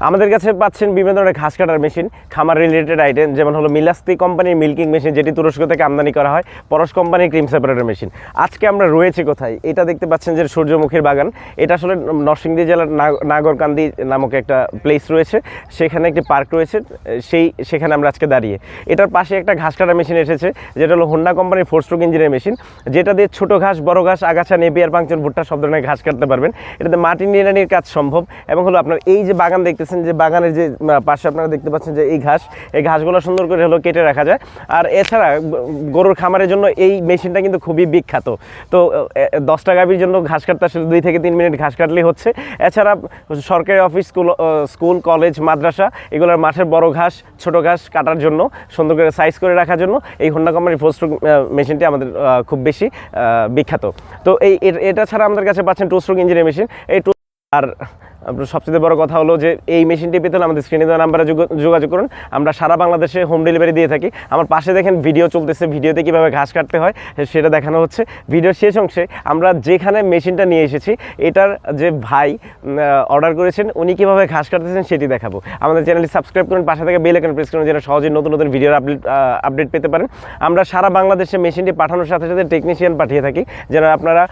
আমাদের কাছে পাচ্ছেন বিভিন্ন ধরনের ঘাস কাটার মেশিন, খামার রিলেটেড আইটেম যেমন হলো মিলাস্তি কোম্পানির মিল্কিং মেশিন যেটি তুরস্ক থেকে আমদানি করা হয়, পরশ কোম্পানির ক্রিম সেপারেটর মেশিন আজকে আমরা রয়েছি কোথায়? এটা দেখতে পাচ্ছেন যে সূর্যমুখীর বাগান। এটা আসলে নরসিংদী জেলার নাগ- নাগরকান্দি নামক একটা প্লেস রয়েছে। সেখানে একটি পার্ক রয়েছে। সেই, সেখানে আমরা আজকে দাঁড়িয়ে। এটার পাশে একটা ঘাস কাটার মেশিন এসেছে, যেটা হলো হোন্ডা কোম্পানির ফোর স্ট্রোক ইঞ্জিনের মেশিন যেটা দিয়ে ছোট ঘাস, বড় ঘাস, আগাছা, নেপিয়ার পাংচন ভুট্টা সব ধরনের ঘাস কাটতে পারবেন। এটাতে মাটি নিড়ানির কাজ সম্ভব। এবং হলো আপনার এই যে বাগান দেখতেছেন যে বাগানের যে পাশে আপনারা দেখতে পাচ্ছেন যে এই ঘাস, এই ঘাসগুলো সুন্দর করে হলো কেটে রাখা যায়। আর এছাড়া গরুর খামারের জন্য এই মেশিনটা কিন্তু খুবই বিখ্যাত। তো দশটা গাভীর জন্য ঘাস কাটতে আসলে দুই থেকে তিন মিনিট ঘাস কাটলেই হচ্ছে। এছাড়া সরকারি অফিস, স্কুল স্কুল, কলেজ, মাদ্রাসা, এগুলোর মাঠের বড় ঘাস, ছোট ঘাস কাটার জন্য, সুন্দর করে সাইজ করে রাখার জন্য এই হোন্ডা কোম্পানির ফোর স্ট্রোক মেশিনটি আমাদের খুব বেশি বিখ্যাত। তো এই এটা ছাড়া আমাদের কাছে পাচ্ছেন টু স্ট্রোক ইঞ্জিনের মেশিন এই টু আর সবচেয়ে বড় কথা হলো যে এই মেশিনটি পেতে হলে আমাদের স্ক্রিনে দেওয়া নাম্বারে যোগ- যোগাযোগ করুন। আমরা সারা বাংলাদেশে হোম ডেলিভারি দিয়ে থাকি। আমার পাশে দেখেন ভিডিও চলতেছে ভিডিওতে কীভাবে ঘাস কাটতে হয় সেটা দেখানো হচ্ছে। ভিডিওর শেষ অংশে আমরা যেখানে মেশিনটা নিয়ে এসেছি, এটার যে ভাই অর্ডার করেছেন, উনি কীভাবে ঘাস কাটতেছেন সেটি দেখাবো। আমাদের চ্যানেলটি সাবস্ক্রাইব করুন, পাশে থেকে বেল আইকন প্রেস করুন, যেন সহজে নতুন নতুন ভিডিওর আপডেট আপডেট পেতে পারেন। আমরা সারা বাংলাদেশে মেশিনটি পাঠানোর সাথে সাথে টেকনিশিয়ান পাঠিয়ে থাকি, যেন আপনারা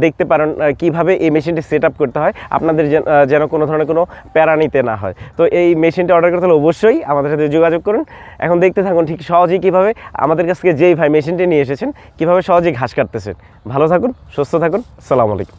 দেখতে পারেন কীভাবে এই মেশিনটি সেট করতে হয়। আপনাদের যেন- যেন কোনো ধরনের কোনো প্যারা নিতে না হয়। তো এই মেশিনটা অর্ডার করতে হলে অবশ্যই আমাদের সাথে যোগাযোগ করুন। এখন দেখতে থাকুন ঠিক সহজেই কীভাবে আমাদের কাছ থেকে যেই ভাই মেশিনটি নিয়ে এসেছেন, কীভাবে সহজেই ঘাস কাটতেছেন। ভালো থাকুন, সুস্থ থাকুন সালাম আলাইকুম।